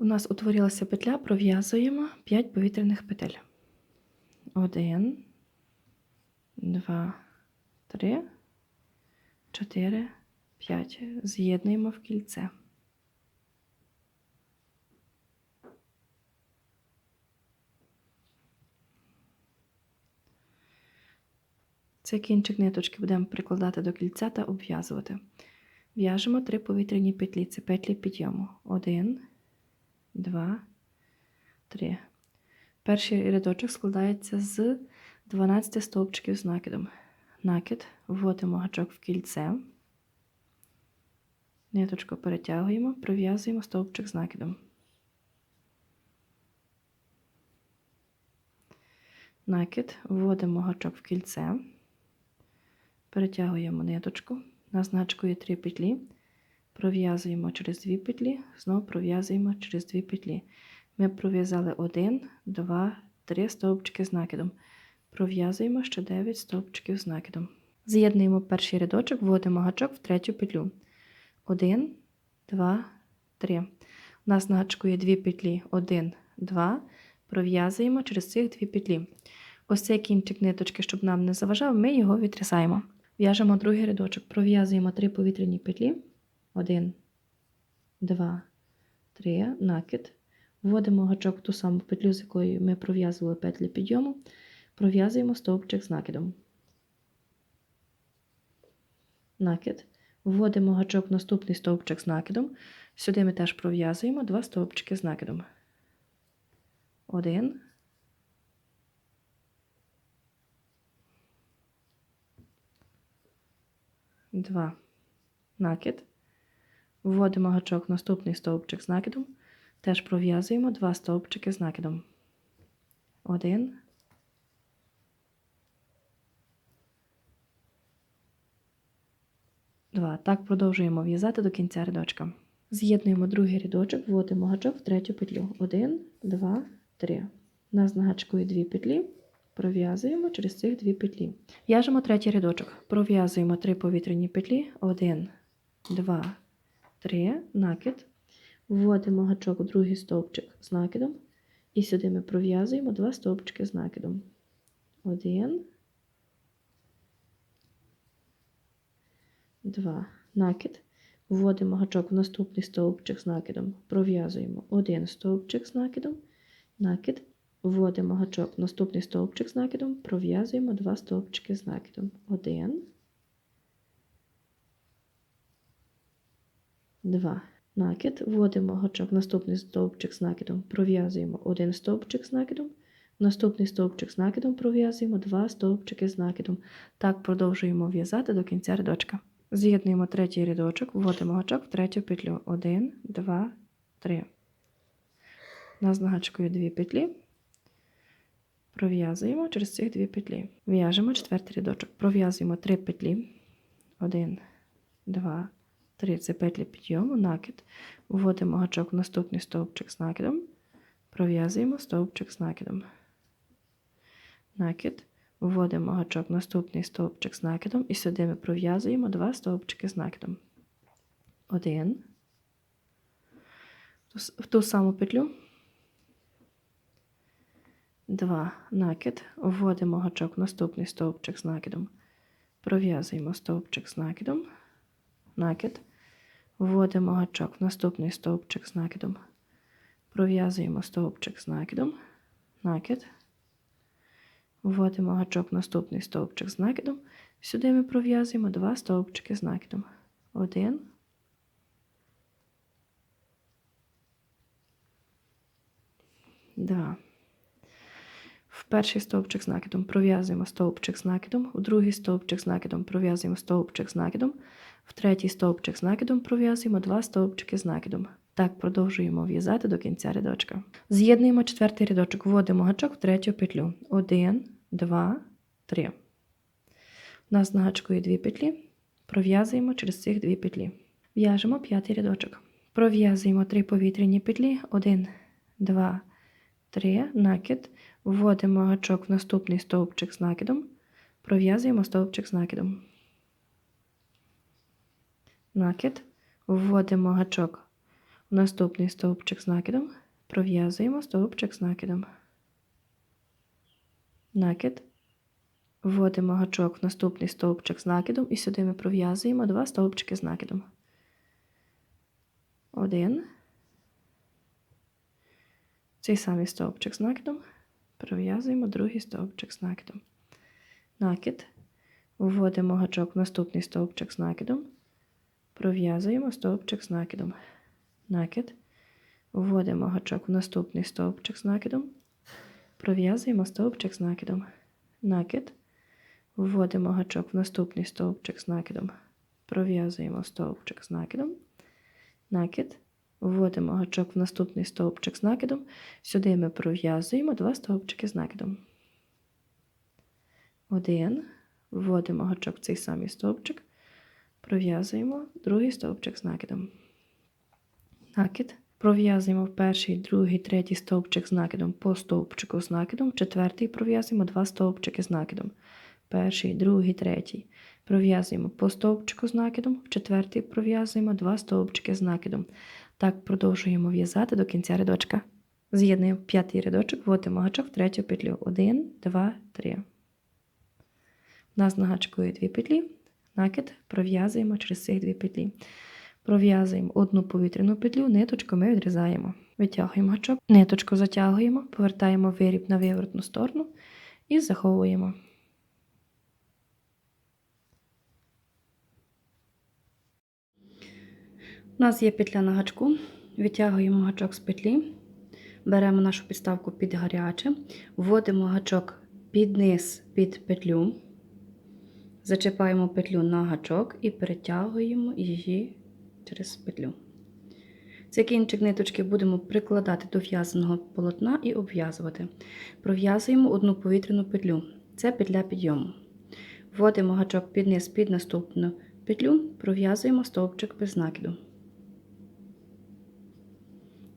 У нас утворилася петля, пров'язуємо 5 повітряних петель. 1, 2, 3, 4, 5. З'єднуємо в кільце. Цей кінчик ниточки будемо прикладати до кільця та обв'язувати. В'яжемо три повітряні петлі. Це петлі підйому. Один, два, три. Перший рядочок складається з 12 стовпчиків з накидом. Накид, вводимо гачок в кільце, ниточку перетягуємо, пров'язуємо стовпчик з накидом. Накид, вводимо гачок в кільце, перетягуємо ниточку, назначкою 3 петлі, пров'язуємо через 2 петлі, знову пров'язуємо через 2 петлі. Ми пров'язали 1, 2, 3 стовпчики з накидом. Пров'язуємо ще 9 стовпчиків з накидом. З'єднуємо перший рядочок, вводимо гачок в третю петлю. 1, 2, 3. У нас на гачку є 2 петлі. 1, 2. Пров'язуємо через цих 2 петлі. Ось цей кінчик ниточки, щоб нам не заважав, ми його відрізаємо. В'яжемо другий рядочок, пров'язуємо 3 повітряні петлі. 1, 2, 3, накид. Вводимо гачок в ту саму петлю, з якою ми пров'язували петлі підйому. Пров'язуємо стовпчик з накидом. Накид. Вводимо гачок в наступний стовпчик з накидом. Сюди ми теж пров'язуємо два стовпчики з накидом. Один. Два. Накид. Вводимо гачок в наступний стовпчик з накидом. Теж пров'язуємо два стовпчики з накидом. Один. Два. Так продовжуємо в'язати до кінця рядочка. З'єднуємо другий рядочок, вводимо гачок в третю петлю. Один, два, три. У нас на гачку є дві петлі. Пров'язуємо через цих дві петлі. В'яжемо третій рядочок. Пров'язуємо три повітряні петлі. Один, два, три. Накид. Вводимо гачок у другий стовпчик з накидом. І сюди ми пров'язуємо два стовпчики з накидом. Один. Два. Накид. Вводимо гачок в наступний стовпчик з накидом. Пров'язуємо один стовпчик з накидом. Накид. Вводимо гачок в наступний стовпчик з накидом. Пров'язуємо два стовпчики з накидом. Один. Два. Накид. Вводимо гачок в наступний стовпчик з накидом. Пров'язуємо один стовпчик з накидом. Наступний стовпчик з накидом пров'язуємо два стовпчики з накидом. Так продовжуємо в'язати до кінця рядочка. З'єднуємо третій рядочок, вводимо гачок в третю петлю. Один, два, три. У нас на гачку є дві петлі. Пров'язуємо через цих дві петлі. В'яжемо четвертий рядочок. Пров'язуємо три петлі. Один, два, три. Це петлі підйому, накид. Вводимо гачок в наступний стовпчик з накидом. Пров'язуємо стовпчик з накидом. Накид. Вводимо гачок в наступний стовпчик з накидом і сюди ми пров'язуємо два стовпчики з накидом. Один. В ту саму петлю. Два. Накид. Вводимо гачок в наступний стовпчик з накидом. Пров'язуємо стовпчик з накидом. Накид. Вводимо гачок в наступний стовпчик з накидом. Пров'язуємо стовпчик з накидом. Накид. Вводимо гачок в наступний стовпчик з накидом. Сюди ми пров'язуємо два стовпчики з накидом. Один. Два. В перший стовпчик з накидом пров'язуємо стовпчик з накидом, у другий стовпчик з накидом пров'язуємо стовпчик з накидом, в третій стовпчик з накидом пров'язуємо два стовпчики з накидом. Так продовжуємо в'язати до кінця рядочка. З'єднуємо четвертий рядочок, вводимо гачок в третю петлю. Один, два, три. У нас на гачку є дві петлі. Пров'язуємо через цих дві петлі. В'яжемо п'ятий рядочок. Пров'язуємо три повітряні петлі. Один, два, три. Накид. Вводимо гачок в наступний стовпчик з накидом. Пров'язуємо стовпчик з накидом. Накид. Вводимо гачок в наступний стовпчик з накидом, пров'язуємо стовпчик з накидом. Накид. Вводимо гачок в наступний стовпчик з накидом і сюди ми пров'язуємо два стовпчики з накидом. Один. Цей самий стовпчик з накидом. Пров'язуємо другий стовпчик з накидом. Накид. Вводимо гачок в наступний стовпчик з накидом. Пров'язуємо стовпчик з накидом. Накид. Вводимо гачок в наступний стовпчик з накидом. Пров'язуємо стовпчик з накидом. Накид. Вводимо гачок в наступний стовпчик з накидом. Пров'язуємо стовпчик з накидом. Накид. Вводимо гачок в наступний стовпчик з накидом. Сюди ми пров'язуємо два стовпчики з накидом. Один. Вводимо гачок в цей самий стовпчик. Пров'язуємо другий стовпчик з накидом. Накид. Пров'язуємо перший, другий, третій стовпчик з накидом по стовпчику з накидом. Четвертий пров'язуємо два стовпчики з накидом. Перший, другий, третій. Пров'язуємо по стовпчику з накидом. В четвертий пров'язуємо два стовпчики з накидом. Так продовжуємо в'язати до кінця рядочка. З'єднуємо п'ятий рядочок, вводимо гачок в третю петлю. Один, два, три. У нас на гачку є дві петлі. Накид пров'язуємо через цих дві петлі. Пров'язуємо одну повітряну петлю, ниточку ми відрізаємо. Витягуємо гачок, ниточку затягуємо, повертаємо виріб на виворотну сторону і заховуємо. У нас є петля на гачку, витягуємо гачок з петлі, беремо нашу підставку під гаряче, вводимо гачок під низ під петлю, зачіпаємо петлю на гачок і перетягуємо її через петлю. Цей кінчик ниточки будемо прикладати до в'язаного полотна і обв'язувати. Пров'язуємо одну повітряну петлю. Це петля підйому. Вводимо гачок під низ під наступну петлю, пров'язуємо стовпчик без накиду.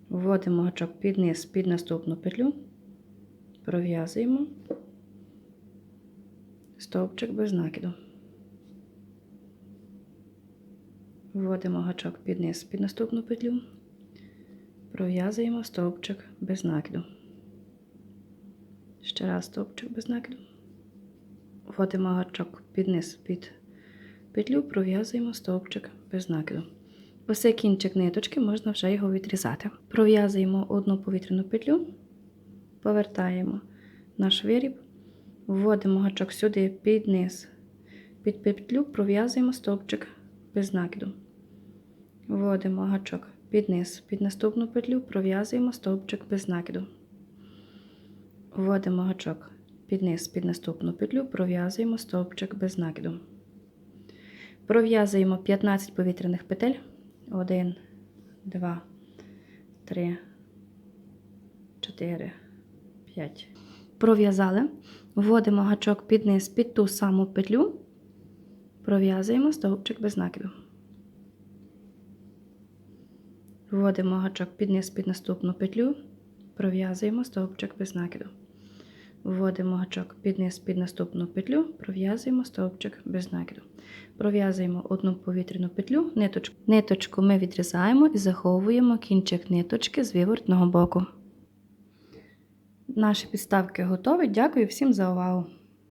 Вводимо гачок під низ під наступну петлю, пров'язуємо стовпчик без накиду. Вводимо гачок під низ під наступну петлю, пров'язуємо стовпчик без накиду. Ще раз стовпчик без накиду. Вводимо гачок під низ під петлю, пров'язуємо стовпчик без накиду. Ось кінчик ниточки можна вже його відрізати. Пров'язуємо одну повітряну петлю, повертаємо наш виріб, вводимо гачок сюди під низ, під петлю, пров'язуємо стовпчик без накиду. Вводимо гачок під низ, під наступну петлю, пров'язуємо стовпчик без накиду. Вводимо гачок під низ, під наступну петлю, пров'язуємо стовпчик без накиду. Пров'язуємо 15 повітряних петель. 1, 2, 3, 4, 5. Пров'язали. Вводимо гачок під низ під ту саму петлю. Пров'язуємо стовпчик без накиду. Вводимо гачок під низ під наступну петлю. Пров'язуємо стовпчик без накиду. Вводимо гачок під низ під наступну петлю, пров'язуємо стовпчик без накиду. Пров'язуємо одну повітряну петлю, ниточку. Ниточку ми відрізаємо і заховуємо кінчик ниточки з вивертного боку. Наші підставки готові. Дякую всім за увагу!